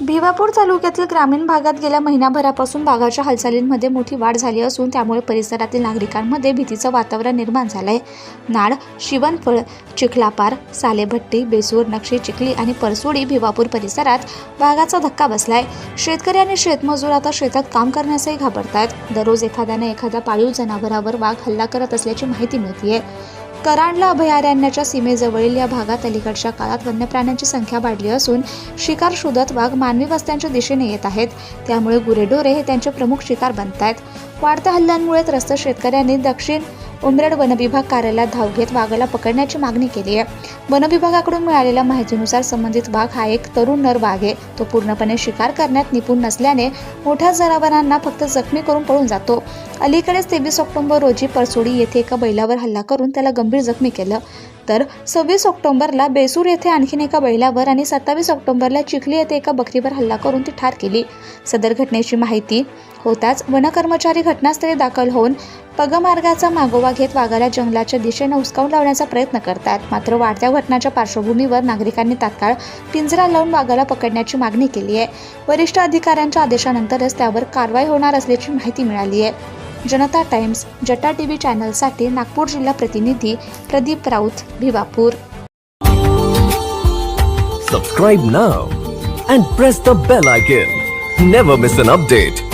भिवापूर तालुक्यातील ग्रामीण भागात गेल्या महिनाभरापासून वाघाच्या हालचालींमध्ये मोठी वाढ झाली असून त्यामुळे परिसरातील नागरिकांमध्ये भीतीचं वातावरण निर्माण झालं आहे नाड शिवणफळ चिखलापार सालेभट्टी बेसूर नक्षी चिखली आणि परसोडी भिवापूर परिसरात वाघाचा धक्का बसला आहे शेतकरी आणि शेतमजूर आता शेतात काम करण्यासही घाबरतायत. दररोज एखाद्याने एखाद्या पाळीव जनावरावर वाघ हल्ला करत असल्याची माहिती मिळते आहे करांडला अभयारण्याच्या सीमेजवळील या भागात अलीकडच्या काळात वन्य प्राण्यांची संख्या वाढली असून शिकार शोधत वाघ मानवी वस्त्यांच्या दिशेने येत आहेत. त्यामुळे गुरेढोरे हे त्यांचे प्रमुख शिकार बनत आहेत वाढत्या हल्ल्यांमुळे त्रस्त शेतकऱ्यांनी दक्षिण उमरेड वनविभाग कार्यालयात धाव घेत वाघाला पकडण्याची मागणी केली आहे. वनविभागाकडून मिळालेल्या माहितीनुसार संबंधित वाघ हा एक तरुण नर वाघ आहे. तो पूर्णपणे शिकार करण्यात निपुण नसल्याने मोठ्या जनावरांना फक्त जखमी करून पळून जातो. अलीकडेच तेवीस ऑक्टोबर रोजी परसोडी येथे एका बैलावर हल्ला करून त्याला गंभीर जखमी केलं. तर सव्वीस ऑक्टोबरला बेसूर येथे आणखीन एका बैलावर आणि सत्तावीस ऑक्टोबरला चिखली येथे एका बकरीवर हल्ला करून ती ठार केली. सदर घटनेची माहिती होताच वनकर्मचारी घटनास्थळी दाखल होऊन पगमार्गाचा मागोवा घेत वाघाला जंगलाच्या दिशेने हुसकावून लावण्याचा प्रयत्न करतात. मात्र वाढत्या घटनाच्या पार्श्वभूमीवर नागरिकांनी तात्काळ पिंजरा लावून वाघाला पकडण्याची मागणी केली आहे. वरिष्ठ अधिकाऱ्यांच्या आदेशानंतरच त्यावर कारवाई होणार असल्याची माहिती मिळाली आहे. जनता टाइम्स जटा टी व्ही चॅनलसाठी नागपूर जिल्हा प्रतिनिधी Pradeep Raut Bhiwapur subscribe now and press the bell icon never miss an update